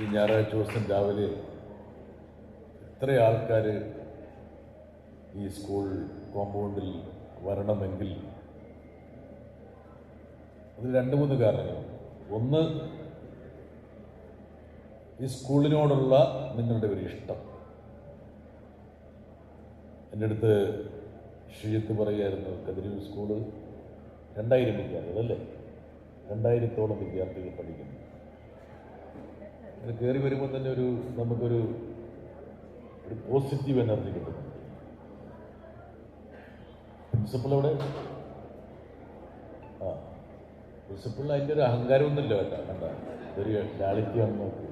ഈ ഞായറാഴ്ച ദിവസം രാവിലെ ഇത്ര ആൾക്കാർ ഈ സ്കൂൾ കോമ്പൗണ്ടിൽ വരണമെങ്കിൽ അതിൽ രണ്ട് മൂന്ന് കാരണങ്ങൾ. ഒന്ന് ഈ സ്കൂളിനോടുള്ള നിങ്ങളുടെ ഒരു ഇഷ്ടം. എന്റെ അടുത്ത് ശ്രീജിത്ത് പറയായിരുന്നു കതിരൂർ സ്കൂൾ രണ്ടായിരം വിദ്യാർത്ഥികൾ അല്ലേ രണ്ടായിരത്തോളം വിദ്യാർത്ഥികൾ പഠിക്കുന്നു. അത് കയറി വരുമ്പോൾ തന്നെ ഒരു നമുക്കൊരു ഒരു പോസിറ്റീവ് എനർജി കിട്ടും. പ്രിൻസിപ്പൾ അവിടെ ആ. പ്രിൻസിപ്പളിന് അതിന്റെ ഒരു അഹങ്കാരമൊന്നുമില്ല കേട്ടോ കണ്ട? ഒരു ലാളിറ്റി ആണ് നോക്കി.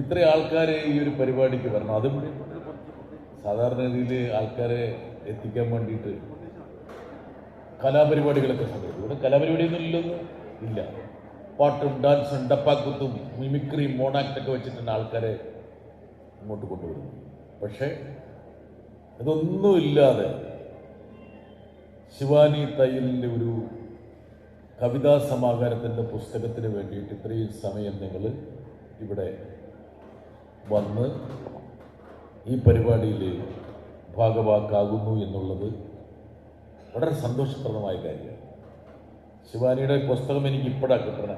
ഇത്ര ആൾക്കാർ ഈ ഒരു പരിപാടിക്ക് വരണം. അതും സാധാരണ രീതിയിൽ ആൾക്കാരെ എത്തിക്കാൻ വേണ്ടിയിട്ട് കലാപരിപാടികളൊക്കെ സംഘടിപ്പിക്കും. ഇവിടെ കലാപരിപാടിയൊന്നും ഇല്ലെന്ന് ഇല്ല. പാട്ടും ഡാൻസും ഡപ്പാക്കുത്തും മിമിക്രിയും മോണാക്റ്റൊക്കെ വെച്ചിട്ടാണ് ആൾക്കാരെ ഇങ്ങോട്ട് കൊണ്ടുവരുന്നത് പക്ഷേ ഇതൊന്നുമില്ലാതെ ശിവാനി തയ്യലിന്റെ ഒരു കവിതാ സമാഹാരത്തിന്റെ പുസ്തകത്തിന് വേണ്ടിയിട്ട് ഇത്രയും സമയം നിങ്ങൾ ഇവിടെ വന്ന് ഈ പരിപാടിയിൽ ഭാഗവാക്കാകുന്നു എന്നുള്ളത് വളരെ സന്തോഷപ്രദമായ കാര്യമാണ്. ശിവാനിയുടെ പുസ്തകം എനിക്ക് ഇപ്പോഴാണ് കിട്ടണേ.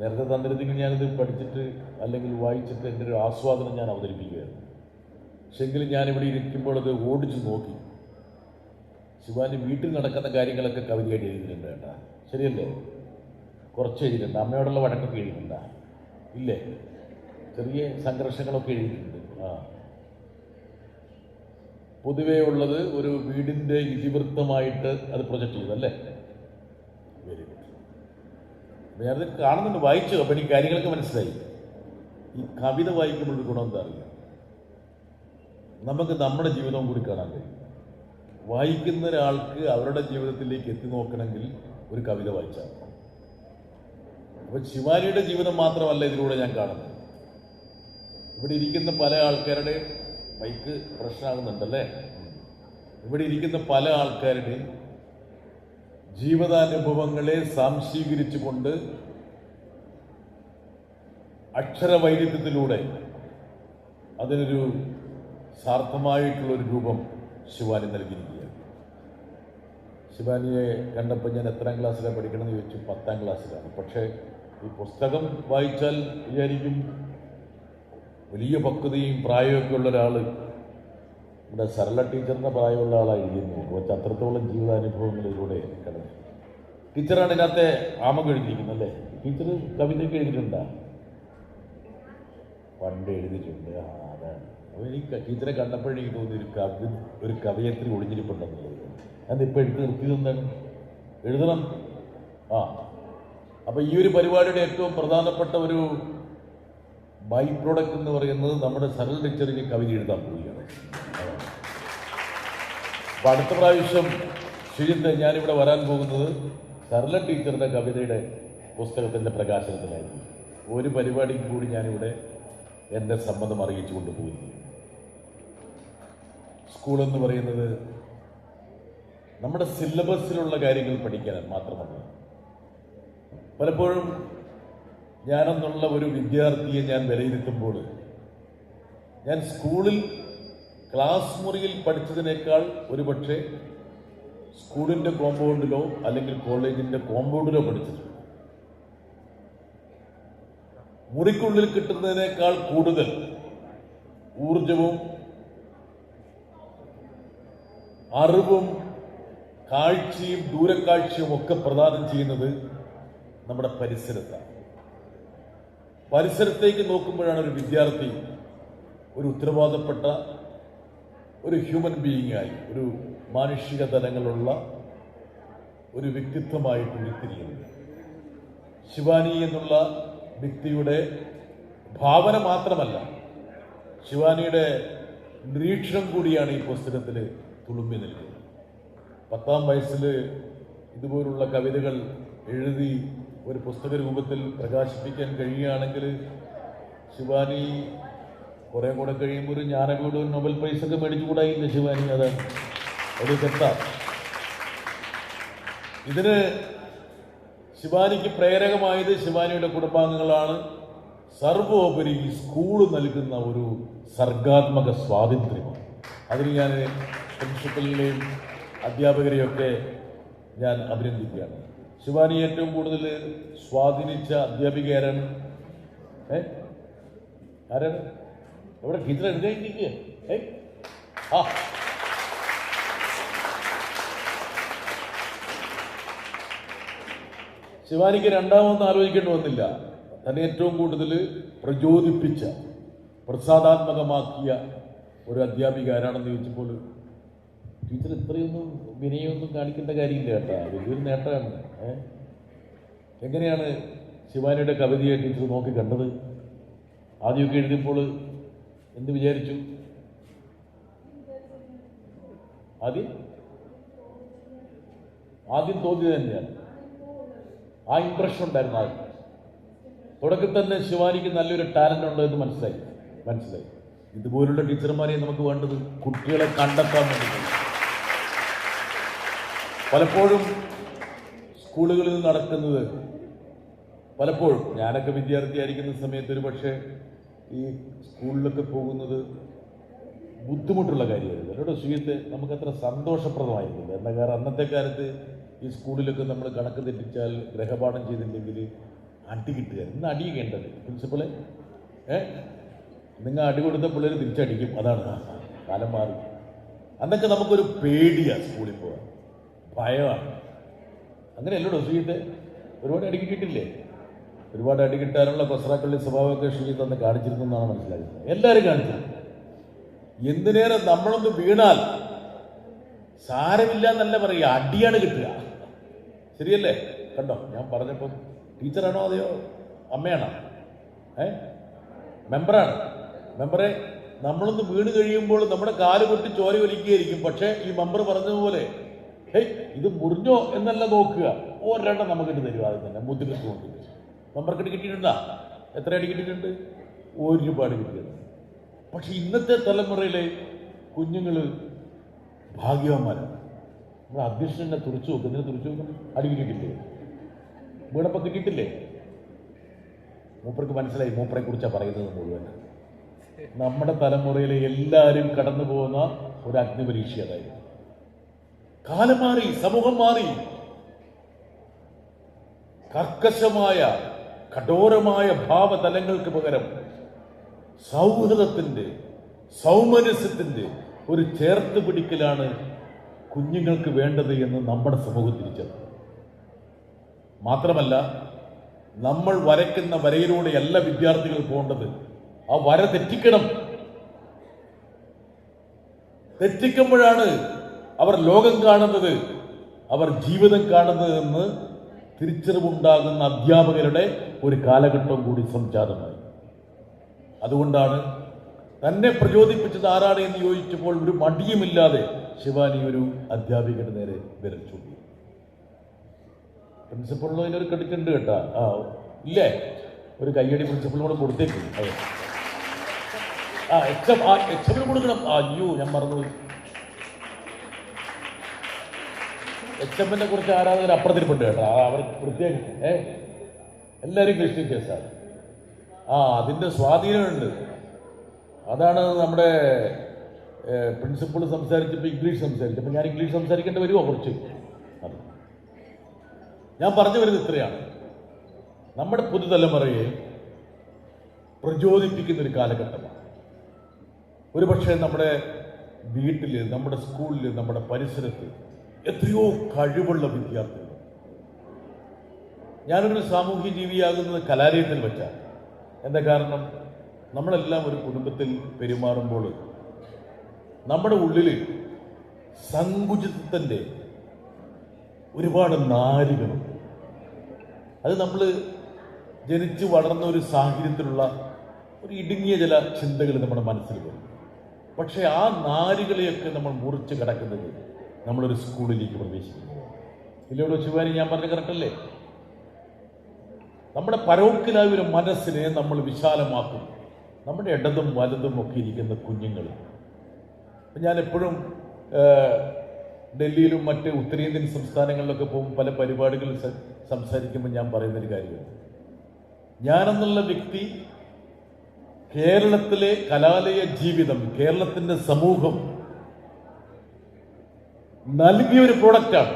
നേരത്തെ തന്നിരുന്നെങ്കിൽ ഞാനിത് പഠിച്ചിട്ട് അല്ലെങ്കിൽ വായിച്ചിട്ട് എന്റെ ഒരു ആസ്വാദനം ഞാൻ അവതരിപ്പിക്കുകയായിരുന്നു. പക്ഷെങ്കിലും ഞാനിവിടെ ഇരിക്കുമ്പോൾ അത് ഓടിച്ചു നോക്കി. ശിവാനി വീട്ടിൽ നടക്കുന്ന കാര്യങ്ങളൊക്കെ കവിതയായിട്ട് എഴുതിയിട്ടുണ്ട് കേട്ടാ. ശരിയല്ലേ? കുറച്ച് എഴുതിയിട്ടുണ്ട്. അമ്മയോടുള്ള വഴക്കൊക്കെ എഴുതിയിട്ടുണ്ടാ? ഇല്ലേ? ചെറിയ സംഘർഷങ്ങളൊക്കെ എഴുതിയിട്ടുണ്ട്. ആ. പൊതുവേ ഉള്ളത് ഒരു വീടിന്റെ ഇതിവൃത്തമായിട്ട് അത് പ്രൊജക്റ്റ് ചെയ്തു അല്ലേ? ഞാനത് കാണുന്നുണ്ട് വായിച്ചു അപ്പം എനിക്ക് കാര്യങ്ങളൊക്കെ മനസ്സിലായി. ഈ കവിത വായിക്കുമ്പോൾ ഒരു ഗുണം എന്താ അറിയാം? നമുക്ക് നമ്മുടെ ജീവിതവും കൂടി കാണാൻ കഴിയും. വായിക്കുന്ന ഒരാൾക്ക് അവരുടെ ജീവിതത്തിലേക്ക് എത്തി നോക്കണമെങ്കിൽ ഒരു കവിത വായിച്ചാൽ അപ്പം ശിവാനിയുടെ ജീവിതം മാത്രമല്ല ഇതിലൂടെ ഞാൻ കാണുന്നത്. ഇവിടെ ഇരിക്കുന്ന പല ആൾക്കാരുടെയും മൈക്ക് പ്രശ്നമാകുന്നുണ്ടല്ലേ? ഇവിടെ ഇരിക്കുന്ന പല ആൾക്കാരുടെയും ജീവിതാനുഭവങ്ങളെ സാംശീകരിച്ചുകൊണ്ട് അക്ഷരവൈരുദ്ധ്യത്തിലൂടെ അതിനൊരു സാർത്ഥമായിട്ടുള്ളൊരു രൂപം ശിവാനി നൽകിയിരിക്കുകയാണ്. ശിവാനിയെ കണ്ടപ്പോൾ ഞാൻ എത്രാം ക്ലാസ്സിലാണ് പഠിക്കണമെന്ന് ചോദിച്ചു പത്താം ക്ലാസ്സിലാണ്. പക്ഷേ ഈ പുസ്തകം വായിച്ചാൽ വിചാരിക്കും വലിയ പക്വതയും പ്രായമൊക്കെ ഉള്ള ഒരാൾ ഇവിടെ സരള ടീച്ചറിന്റെ പ്രായമുള്ള ആളാണ് എഴുതുന്നത് കുറച്ച് അത്രത്തോളം ജീവിതാനുഭവങ്ങളിലൂടെ കിടന്നു. ടീച്ചറാണ് ഇതിനകത്തെ ആമം എഴുതിയിരിക്കുന്നത് അല്ലേ? ടീച്ചർ കവിത എഴുതിയിട്ടുണ്ടാ? പണ്ട് എഴുതിയിട്ടുണ്ട്. അതാണ്. എനിക്ക് ടീച്ചറെ കണ്ടപ്പോഴേക്ക് തോന്നി ഒരു കവി ഒരു കവയത്രി ഒളിഞ്ഞിരിപ്പുണ്ടെന്നുള്ളത്. അത് ഇപ്പോൾ എടുത്ത് നിർത്തിയത് എന്താണ്? എഴുതണം. ആ. അപ്പോൾ ഈ ഒരു പരിപാടിയുടെ ഏറ്റവും പ്രധാനപ്പെട്ട ഒരു ബൈ പ്രോഡക്റ്റ് എന്ന് പറയുന്നത് നമ്മുടെ സരൾ ടീച്ചറിന് കവിത എഴുതാൻ പോവുകയാണ്. അപ്പോൾ അടുത്ത പ്രാവശ്യം ശ്രീജിത്ത് ഞാനിവിടെ വരാൻ പോകുന്നത് സരള ടീച്ചറുടെ കവിതയുടെ പുസ്തകത്തിന്റെ പ്രകാശനത്തിലായിരിക്കും. ഒരു പരിപാടിക്ക് കൂടി ഞാനിവിടെ എന്റെ സമ്മതം അറിയിച്ചു സ്കൂൾ എന്ന് പറയുന്നത് നമ്മുടെ സിലബസിലുള്ള കാര്യങ്ങൾ പഠിക്കാൻ മാത്രമല്ല. പലപ്പോഴും ഞാനെന്നുള്ള ഒരു വിദ്യാർത്ഥിയെ ഞാൻ വിലയിരുത്തുമ്പോൾ ഞാൻ സ്കൂളിൽ ക്ലാസ് മുറിയിൽ പഠിച്ചതിനേക്കാൾ ഒരുപക്ഷെ സ്കൂളിന്റെ കോമ്പൗണ്ടിലോ അല്ലെങ്കിൽ കോളേജിന്റെ കോമ്പൗണ്ടിലോ പഠിച്ചിട്ടുണ്ട്. മുറിക്കുള്ളിൽ കിട്ടുന്നതിനേക്കാൾ കൂടുതൽ ഊർജവും അറിവും കാഴ്ചയും ദൂരക്കാഴ്ചയും ഒക്കെ പ്രദാനം ചെയ്യുന്നത് നമ്മുടെ പരിസരത്താണ്. പരിസരത്തേക്ക് നോക്കുമ്പോഴാണ് ഒരു വിദ്യാർത്ഥി ഒരു ഉത്തരവാദപ്പെട്ട ഒരു ഹ്യൂമൻ ബീയിങ് ആയി ഒരു മാനുഷിക തലങ്ങളുള്ള ഒരു വ്യക്തിത്വമായിട്ട് ഉരുത്തിരിയുന്നത് ശിവാനി എന്നുള്ള വ്യക്തിയുടെ ഭാവന മാത്രമല്ല ശിവാനിയുടെ നിരീക്ഷണം കൂടിയാണ് ഈ പുസ്തകത്തിൽ തുളുമ്പി നിൽക്കുന്നത്. പത്താം വയസ്സിൽ ഇതുപോലുള്ള കവിതകൾ എഴുതി ഒരു പുസ്തക രൂപത്തിൽ പ്രകാശിപ്പിക്കാൻ കഴിയുകയാണെങ്കിൽ ശിവാനി കുറെ കൂടെ കഴിയുമ്പോൾ ഒരു ജ്ഞാനപീഠ നൊബൽ പ്രൈസ് ഒക്കെ മേടിച്ചുകൂടായില്ല ശിവാനി? അത് ഒരു തെറ്റാ ഇതിന് ശിവാനിക്ക് പ്രേരകമായത് ശിവാനിയുടെ കുടുംബാംഗങ്ങളാണ്. സർവോപരി സ്കൂൾ നൽകുന്ന ഒരു സർഗാത്മക സ്വാതന്ത്ര്യമാണ്. അതിന് ഞാൻ പ്രിൻസിപ്പലിനെയും അധ്യാപകരെയൊക്കെ ഞാൻ അഭിനന്ദിക്കുകയാണ്. ശിവാനി ഏറ്റവും കൂടുതൽ സ്വാധീനിച്ച അധ്യാപിക ആരാണ്? ഏ? ആരാണ്? എവിടെ ടീച്ചർ അനുഗ്രഹിക്കുക ശിവാനിക്ക് രണ്ടാമതൊന്നും ആലോചിക്കേണ്ടി വന്നില്ല. തന്നെ ഏറ്റവും കൂടുതൽ പ്രചോദിപ്പിച്ച പ്രസാദാത്മകമാക്കിയ ഒരു അധ്യാപിക ആരാണെന്ന് ചോദിച്ചപ്പോൾ ടീച്ചർ ഇത്രയൊന്നും വിനയൊന്നും കാണിക്കേണ്ട കാര്യമില്ല കേട്ടാ വലിയൊരു നേട്ടമാണ്. എങ്ങനെയാണ് ശിവാനിയുടെ കവിതയെ ടീച്ചർ നോക്കി കണ്ടത്? ആദ്യമൊക്കെ എഴുതിയപ്പോൾ എന്ത് വിചാരിച്ചു? ആദ്യം? ആദ്യം തോന്നിയത് തന്നെയാണ്. ആ ഇമ്പ്രഷൻ ഉണ്ടായിരുന്നു ആദ്യം. തുടക്കത്തിൽ തന്നെ ശിവാനിക്ക് നല്ലൊരു ടാലന്റ് ഉണ്ട് എന്ന് മനസ്സിലായി. മനസ്സിലായി. ഇതുപോലുള്ള ടീച്ചർമാരെ നമുക്ക് വേണ്ടത് കുട്ടികളെ കണ്ടെത്താൻ വേണ്ടിയിട്ടാണ്. പലപ്പോഴും സ്കൂളുകളിൽ നടക്കുന്നത് പലപ്പോഴും ഞാനൊക്കെ വിദ്യാർത്ഥിയായിരിക്കുന്ന സമയത്ത് ഒരു പക്ഷേ ഈ സ്കൂളിലൊക്കെ പോകുന്നത് ബുദ്ധിമുട്ടുള്ള കാര്യമായിരുന്നു. എന്നോട് സുഹൃത്ത് നമുക്കത്ര സന്തോഷപ്രദമായിരുന്നില്ല. എന്താ കാരണം അന്നത്തെ കാലത്ത് ഈ സ്കൂളിലൊക്കെ നമ്മൾ കണക്ക് തെറ്റിച്ചാൽ ഗ്രഹപാഠം ചെയ്തില്ലെങ്കിൽ അടി കിട്ടുക. ഇന്ന് അടി കേണ്ടത് പ്രിൻസിപ്പളെ ഏ? നിങ്ങൾ അടി കൊടുത്ത പിള്ളേർ തിരിച്ചടിക്കും. അതാണ് കാലം മാറി. അന്നൊക്കെ നമുക്കൊരു പേടിയാണ് സ്കൂളിൽ പോകാൻ. ഭയമാണ്. അങ്ങനെയല്ലോ സുഹൃത്തെ? ഒരുപാട് അടി കിട്ടിയിട്ടില്ലേ? ഒരുപാട് അടി കിട്ടാനുള്ള പ്രസ്രാക്കളുടെ സ്വഭാവമൊക്കെ ഷീത്ത് അന്ന് കാണിച്ചിരുന്നു എന്നാണ് മനസ്സിലാക്കുന്നത്. എല്ലാവരും കാണിച്ചിരുന്നു എന്തിനേറെ നമ്മളൊന്ന് വീണാൽ സാരമില്ല എന്നല്ല പറയുക അടിയാണ് കിട്ടുക. ശരിയല്ലേ? കണ്ടോ? ഞാൻ പറഞ്ഞപ്പോൾ ടീച്ചറാണോ അതെയോ? അമ്മയാണോ? ഏ? മെമ്പറാണ്. മെമ്പറെ നമ്മളൊന്ന് വീണ് കഴിയുമ്പോൾ നമ്മുടെ കാൽ പൊട്ടി ചോര ഒലിക്കുകയായിരിക്കും. പക്ഷേ ഈ മെമ്പർ പറഞ്ഞതുപോലെ ഹേയ് ഇത് മുറിഞ്ഞോ എന്നല്ല നോക്കുക. ഒരെണ്ണം നമുക്കിട്ട് തരും ആദ്യം തന്നെ. കൊണ്ടിട്ട് മെമ്പർക്കിട്ട് കിട്ടിയിട്ടുണ്ടോ? എത്ര അടി കിട്ടിയിട്ടുണ്ട്? ഒരുപാട് കിട്ടിയത് പക്ഷെ ഇന്നത്തെ തലമുറയിലെ കുഞ്ഞുങ്ങൾ ഭാഗ്യവാന്മാരാണ്. നമ്മൾ അധ്യക്ഷനെ തുറച്ചു നോക്കും. ഇതിനെ തുറച്ചു നോക്കും? അടി കിട്ടിയിട്ടില്ലേ? വീടപ്പം കിട്ടിയിട്ടില്ലേ? മൂപ്പർക്ക് മനസ്സിലായി. മൂപ്പറെ കുറിച്ചാണ് പറയുന്നത് മുഴുവൻ. നമ്മുടെ തലമുറയിലെ എല്ലാവരും കടന്നു പോകുന്ന ഒരു അഗ്നിപരീക്ഷ അതായിരുന്നു. കാലം മാറി സമൂഹം മാറി. കർക്കശമായ കഠോരമായ ഭാവതലങ്ങൾക്ക് പകരം സൗഹൃദത്തിന്റെ സൗമനസ്യത്തിന്റെ ഒരു ചേർത്ത് പിടിക്കലാണ് കുഞ്ഞുങ്ങൾക്ക് വേണ്ടത് എന്ന് നമ്മുടെ സമൂഹം തിരിച്ചത് മാത്രമല്ല നമ്മൾ വരയ്ക്കുന്ന വരയിലൂടെയല്ല വിദ്യാർത്ഥികൾ പോകേണ്ടത്. ആ വര തെറ്റിക്കണം. തെറ്റിക്കുമ്പോഴാണ് അവർ ലോകം കാണുന്നത് അവർ ജീവിതം കാണുന്നതെന്ന് തിരിച്ചറിവുണ്ടാകുന്ന അധ്യാപകരുടെ ഒരു കാലഘട്ടം കൂടി സംജാതമായി. അതുകൊണ്ടാണ് തന്നെ പ്രചോദിപ്പിച്ചത് ആരാണ് എന്ന് ചോദിച്ചപ്പോൾ ഒരു മടിയുമില്ലാതെ ശിവാനി ഒരു അധ്യാപികയുടെ നേരെ വിരൽ ചൂണ്ടി. പ്രിൻസിപ്പളിന് അതിനൊരു ക്രെഡിറ്റ് കേട്ടാ. ആ ഇല്ലേ? ഒരു കയ്യടി പ്രിൻസിപ്പളിനോട് കൊടുത്തേക്കും. അതെ. ആ എച്ച് ആ എച്ച് കൊടുക്കണം. അയ്യോ ഞാൻ മറന്നുപോയി. എച്ച് എമ്മിനെ കുറിച്ച് ആരാധകർ അപ്പുറത്തിരിപ്പുണ്ട് കേട്ടോ. അവർ പ്രത്യേകം ഏ? എല്ലാവരും ക്രിസ്ത്യൻ ആ അതിന്റെ സ്വാധീനമുണ്ട്. അതാണ് നമ്മുടെ പ്രിൻസിപ്പിൾ സംസാരിച്ചപ്പോൾ ഇംഗ്ലീഷ് സംസാരിച്ചപ്പോൾ ഞാൻ ഇംഗ്ലീഷ് സംസാരിക്കേണ്ടി വരുമോ കുറച്ച്? ഞാൻ പറഞ്ഞു വരുന്നത് ഇത്രയാണ്. നമ്മുടെ പുതുതലമുറയെ പ്രചോദിപ്പിക്കുന്ന ഒരു കാലഘട്ടമാണ്. ഒരുപക്ഷെ നമ്മുടെ വീട്ടിൽ നമ്മുടെ സ്കൂളിൽ നമ്മുടെ പരിസരത്ത് എത്രയോ കഴിവുള്ള വിദ്യാർത്ഥികൾ. ഞാനൊരു സാമൂഹ്യ ജീവിയാകുന്നത് കലാലയത്തിൽ വെച്ചാണ് എന്താ കാരണം? നമ്മളെല്ലാം ഒരു കുടുംബത്തിൽ പെരുമാറുമ്പോൾ നമ്മുടെ ഉള്ളിൽ സങ്കുചിതത്തിന്റെ ഒരുപാട് നാരുകളുണ്ട്. അത് നമ്മൾ ജനിച്ചു വളർന്ന ഒരു സാഹചര്യത്തിലുള്ള ഒരു ഇടുങ്ങിയ ചില ചിന്തകൾ നമ്മുടെ മനസ്സിൽ വരും. പക്ഷേ ആ നാരുകളെയൊക്കെ നമ്മൾ മുറിച്ച് കിടക്കുന്നത് നമ്മളൊരു സ്കൂളിലേക്ക് പ്രവേശിക്കുന്നു ഇല്ലോടോ ശിവാനി ഞാൻ പറഞ്ഞ കറക്റ്റല്ലേ നമ്മുടെ പരോക്കിലായ ഒരു മനസ്സിനെ നമ്മൾ വിശാലമാക്കും. നമ്മുടെ ഇടതും വലതും ഒക്കെ ഇരിക്കുന്ന കുഞ്ഞുങ്ങൾ. ഞാൻ എപ്പോഴും ഡൽഹിയിലും മറ്റ് ഉത്തരേന്ത്യൻ സംസ്ഥാനങ്ങളിലൊക്കെ പോകും പല പരിപാടികളിൽ സംസാരിക്കുമ്പോൾ ഞാൻ പറയുന്നൊരു കാര്യമാണ് ഞാനെന്നുള്ള വ്യക്തി കേരളത്തിലെ കലാലയ ജീവിതം കേരളത്തിന്റെ സമൂഹം നൽകിയ ഒരു പ്രോഡക്റ്റാണ്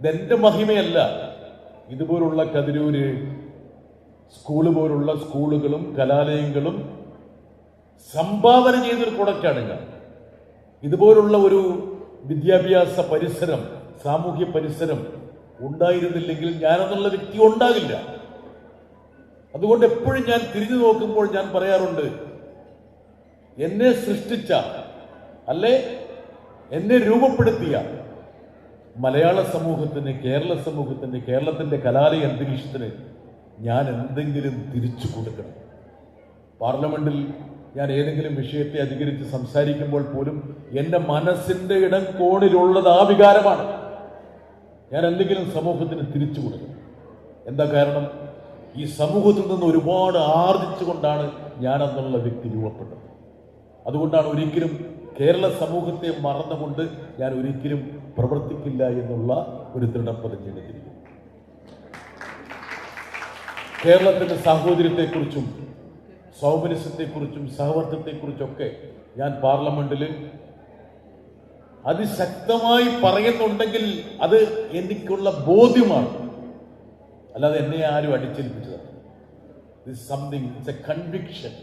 ഇതെന്റെ മഹിമയല്ല. ഇതുപോലുള്ള കതിരൂര് സ്കൂൾ പോലുള്ള സ്കൂളുകളും കലാലയങ്ങളും സംഭാവന ചെയ്തൊരു പ്രൊഡക്റ്റാണ് ഞാൻ ഇതുപോലുള്ള ഒരു വിദ്യാഭ്യാസ പരിസരം സാമൂഹ്യ പരിസരം ഉണ്ടായിരുന്നില്ലെങ്കിൽ ഞാനെന്നുള്ള വ്യക്തി ഉണ്ടാകില്ല. അതുകൊണ്ട് എപ്പോഴും ഞാൻ തിരിഞ്ഞു നോക്കുമ്പോൾ ഞാൻ പറയാറുണ്ട് എന്നെ സൃഷ്ടിച്ച അല്ലെ? എന്നെ രൂപപ്പെടുത്തിയ മലയാള സമൂഹത്തിന് കേരള സമൂഹത്തിന് കേരളത്തിന്റെ കലാലയ അന്തരീക്ഷത്തിന് ഞാൻ എന്തെങ്കിലും തിരിച്ചു കൊടുക്കണം. പാർലമെന്റിൽ ഞാൻ ഏതെങ്കിലും വിഷയത്തെ അധികരിച്ച് സംസാരിക്കുമ്പോൾ പോലും എന്റെ മനസ്സിന്റെ ഇടം കോണിലുള്ളത് ആ വികാരമാണ്. ഞാൻ എന്തെങ്കിലും സമൂഹത്തിന് തിരിച്ചു കൊടുക്കണം. എന്താ കാരണം? ഈ സമൂഹത്തിൽ നിന്ന് ഒരുപാട് ആർജിച്ചുകൊണ്ടാണ് ഞാനെന്നുള്ള വ്യക്തി രൂപപ്പെട്ടത്. അതുകൊണ്ടാണ് ഒരിക്കലും കേരള സമൂഹത്തെ മറന്നുകൊണ്ട് ഞാൻ ഒരിക്കലും പ്രവർത്തിക്കില്ല എന്നുള്ള ഒരു ദൃഢപ്രതിജ്ഞയെടുത്തിരിക്കുന്നു കേരളത്തിന്റെ സാഹോദര്യത്തെക്കുറിച്ചും സൗമനസ്യത്തെക്കുറിച്ചും സഹവർത്തത്തെക്കുറിച്ചൊക്കെ ഞാൻ പാർലമെന്റിൽ അതിശക്തമായി പറയുന്നുണ്ടെങ്കിൽ അത് എനിക്കുള്ള ബോധ്യമാണ്. അല്ലാതെ എന്നെ ആരും അടിച്ചേൽപ്പിച്ചതാണ് this something it's a conviction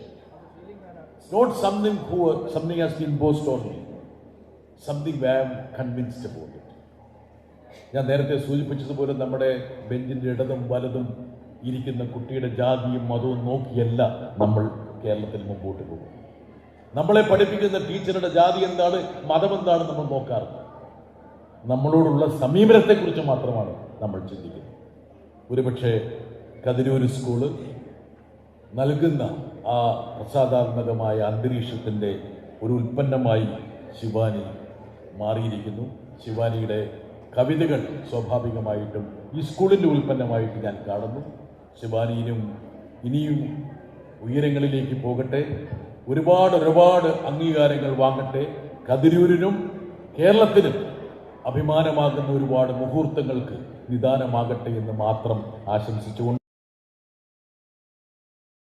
not something who something has been imposed on me. Something I am convinced about it. ഞാൻ നേരത്തെ സൂചിപ്പിച്ചതുപോലെ നമ്മുടെ ബെഞ്ചിന്റെ ഇടതും വലതും ഇരിക്കുന്ന കുട്ടിയുടെ ജാതിയും മതവും നോക്കിയല്ല നമ്മൾ കേരളത്തിൽ മുമ്പോട്ട് പോകും നമ്മളെ പഠിപ്പിക്കുന്ന ടീച്ചറുടെ ജാതി എന്താണ് മതം എന്താണ് നമ്മൾ നോക്കാറ് നമ്മളോടുള്ള സമീപനത്തെക്കുറിച്ച് മാത്രമാണ് നമ്മൾ ചിന്തിക്കുന്നത് ഒരുപക്ഷെ കതിരൂർ സ്കൂൾ നൽകുന്ന ആ പ്രസാദാത്മകമായ അന്തരീക്ഷത്തിന്റെ ഒരു ഉൽപ്പന്നമായി ശിവാനി മാറിയിരിക്കുന്നു. ശിവാനിയുടെ കവിതകൾ സ്വാഭാവികമായിട്ടും ഈ സ്കൂളിന്റെ ഉൽപ്പന്നമായിട്ട് ഞാൻ കാണുന്നു. ശിവാനിയിലും ഇനിയും ഉയരങ്ങളിലേക്ക് പോകട്ടെ. ഒരുപാട് ഒരുപാട് അംഗീകാരങ്ങൾ വാങ്ങട്ടെ. കതിരൂരിനും കേരളത്തിനും അഭിമാനമാകുന്ന ഒരുപാട് മുഹൂർത്തങ്ങൾക്ക് നിദാനമാകട്ടെ എന്ന് മാത്രം ആശംസിച്ചുകൊണ്ട്